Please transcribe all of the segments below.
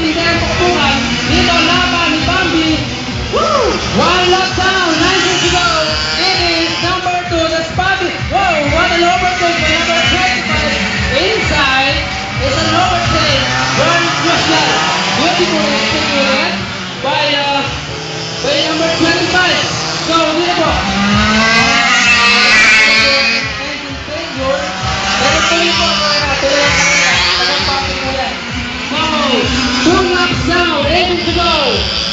tìm ra to go.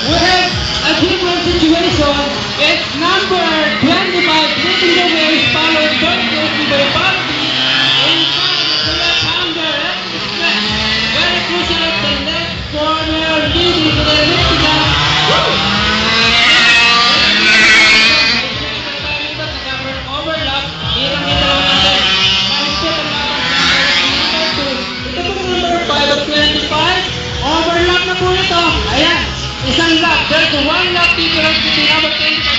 We have a different situation. It's number twenty-five. by Britain a third by Bucky. In front of the left hander, very crucial at the left corner, leading to the left. Ayan, isang lap. There's one lap difference between number 25